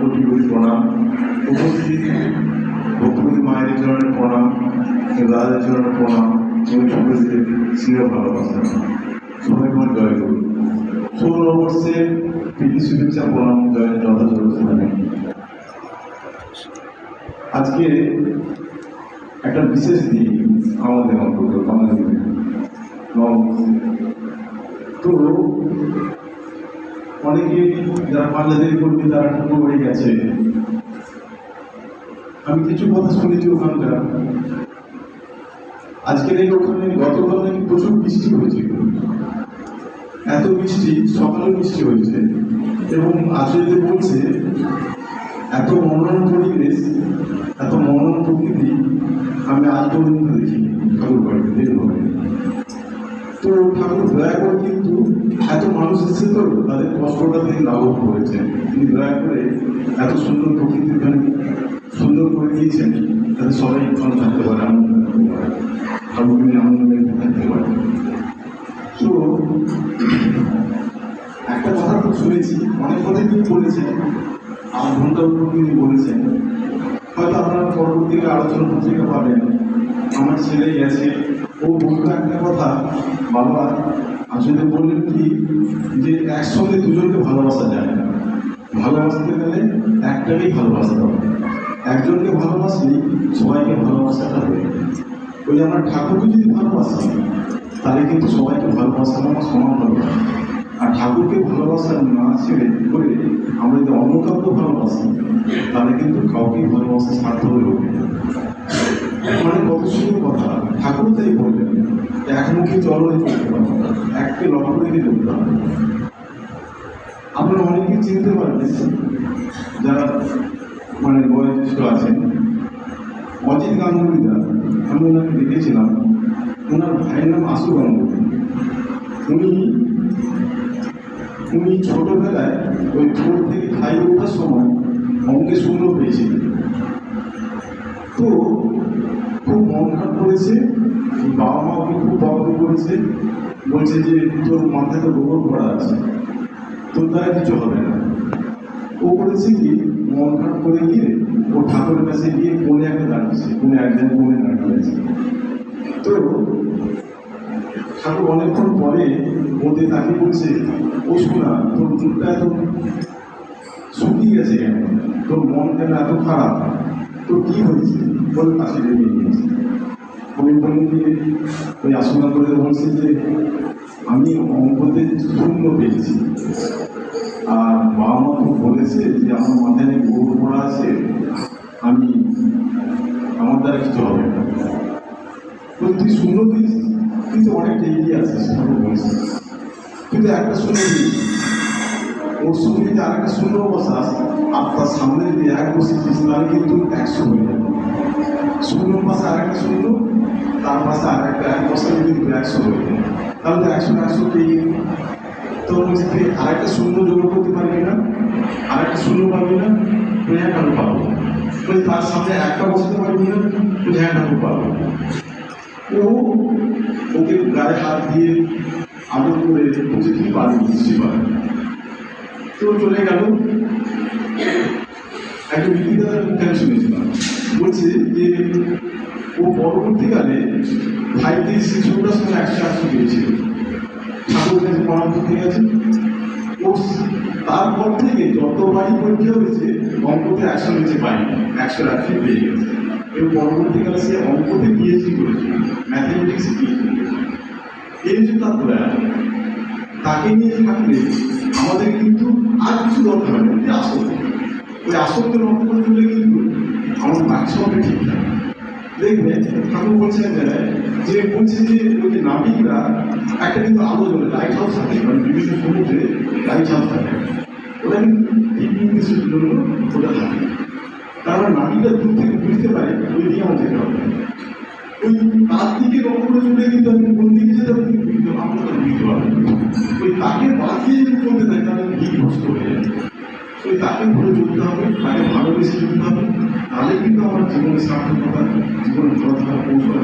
কোটি কোটি প্রণাম, উপস্থিত ভক্তপতি মায়ের চরণে প্রণাম রাজার চরণে প্রণাম উপস্থিত চির ভালোবাসা। সবাই আমার জয় করুন। সৌরবর্ষে প্রীতি শুভেচ্ছা প্রণাম, জয় যথাযথ স্থানে। আজকে একটা বিশেষ দিন আমাদের অন্তত বাঙালিদের নববর্ষে তো অনেকে যারা পাল্লাদের কর্মী তারা ঠাকুর হয়ে গেছে। আমি কিছু কথা শুনেছি ওখানকার। আজকের এই ওখানে, গতকাল নাকি প্রচুর বৃষ্টি হয়েছিল এত বৃষ্টি, সকালে বৃষ্টি হয়েছে। এবং আজকে বলছে, এত মনোরম পরিবেশ, এত মনোরম প্রকৃতি, আমি আজ পর্যন্ত দেখিনি। ঠাকুর বাড়িতে তো ঠাকুর দয়া করে এত মানুষ এসেছে তো তাদের কষ্টটা তিনি লাঘব করেছেন। তিনি দয়া করে এত সুন্দর প্রকৃতি এখানে সুন্দর করে দিয়েছেন যাতে সবাই ভালো থাকতে পারে, আনন্দ থাকতে আনন্দ থাকতে পারে। তো, একটা কথা খুব শুনেছি, অনেক কথাই তিনি বলেছেন আর ঘণ্টার উপর তিনি বলেছেন। হয়তো আপনারা পরবর্তীতে আলোচনা পত্রিকা পাবেন। আমার ছেলে গেছে ও বলতো একটা কথা বাবা আসলে বললেন কি যে একসঙ্গে দুজনকে ভালোবাসা যায় না। ভালোবাসতে গেলে একটাকেই ভালোবাসতে হবে। একজনকে ভালোবাসলেই সবাইকে ভালোবাসাটা হবে ওই আমরা ঠাকুরকে যদি ভালোবাসি, তাহলে কিন্তু সবাইকে ভালোবাসা আমার সমান হবে। আর ঠাকুরকে ভালোবাসা না ছেড়ে করে আমরা যদি অন্য কাউকে ভালোবাসি, তাহলে কিন্তু কাউকেই ভালোবাসা সার্থ হয়ে না। তাই বললেন একমুখী চলনে চলতে হবে এককে লক্ষ্য রেখে চলতে হবে। আপনারা অনেকেই চিনতে পারবেন যারা মানে বয়োজ্যেষ্ঠ আছেন। অজিত গাঙ্গুলি দা আমি ওনাকে দেখেছিলাম, ওনার ভাইয়ের নাম আশু গাঙ্গুলি। উনি উনি ছোটবেলায় ওই ফোর থেকে ফাইভ ওঠার সময় অঙ্কে শূন্য পেয়েছিলেন। বাবা মা ওকে খুব বকাবকি করেছে। বলছে যে, তোর মাথায় তো গোবর ভরা আছে। তোর দ্বারা কিছু হবে না। ও করেছে কি, মন খারাপ করে গিয়ে ও ঠাকুরের কাছে গিয়ে কোনে একটা দাঁড়িয়েছে কোনে একজন কোনে দাঁড়িয়েছে তো ঠাকুর অনেকক্ষণ পরে ওদের তাকে বলছে, ও শোনা তোর চুলটা এত শুকিয়ে গেছে কেন? তোর মন কেন এত খারাপ? তোর কি হয়েছে? বলে পাশে ডেকে নিয়েছে আমি ওই আশঙ্কা করে বলছে যে আমি অঙ্কতে শূন্য পেয়েছি আর বাবা মা তো বলেছে যে আমার মাথায় নাকি গোবর পড়া আছে আমি আমার দ্বারা কিছু হবে। না তুই শূন্য পেয়েছিস কিন্তু অনেকটা এগিয়ে আছিস ঠাকুর বলছে কিন্তু একটা শূন্য দিয়েছিস সঙ্গে যদি আরেকটা শূন্য বসাস আর তার সামনে যদি এক বসেছিস তাহলে কিন্তু একশো হয়ে যাবে শূন্য পাশে আরেকটা শূন্য তার পাশে আরেকটা এক বসালে কিন্তু একশো হয়ে তাহলে তো একশো একশো পেয়ে তো বলছি তুই আরেকটা শূন্য যোগ করতে পারবি না, আরেকটা শূন্য পাবি না হ্যাঁ কেন পাবো। তার সামনে একটা বসাতে পারবি না হ্যাঁ কেন পাবো। ও, ওকে গায়ে হাত দিয়ে আদর করে বলছে, তুই পারবি নিশ্চয়ই পারবি তো চলে গেল। একটা শুনেছিলাম বলছে যে, ও পরবর্তীকালে থেকে সিক্স ওটার সময় একশো একশো পেয়েছিল ঠাকুর কাছে প্রণাম করতে গেছে। ও তারপর থেকে যতবারই পরীক্ষা হয়েছে, অঙ্কতে একশো নিচে পায়নি, একশো একশো পেয়ে গেছে। এবং পরবর্তীকালে সে অঙ্কতে পিএইচডি করেছিল ম্যাথামেটিক্সে পিএইচডি এই হচ্ছে তার তাকে নিয়ে থাকলে আমাদের কিন্তু আর কিছু দরকার হয় যে আসল ওই আসলকে লক্ষ্য করে তুলে কিন্তু আমার বাকি সবই ঠিক থাকে। দেখবে ঠাকুর বলছেন যে বলছে যে, ওই যে নাবিকরা একটা কিন্তু আলো জ্বলে লাইট হাউস থাকে মানে বিভিন্ন সমুদ্রে লাইট হাউস থাকে। ওটা কিন্তু কিছুর জন্য ওটা থাকে তারা নাবিকরা দূর থেকে বুঝতে পারে, ওই দিকে আমার যেতে হবে ওই তার দিকে লক্ষ্য করে কিন্তু আমি কোন দিকে যেতে হবে কিন্তু আমরা ওই তাকে ভুলে চলতে হবে তাকে ভালোবেসে চলতে হবে, তাহলে কিন্তু আমার জীবনে সার্থকতা ভালো থাকার কৌশল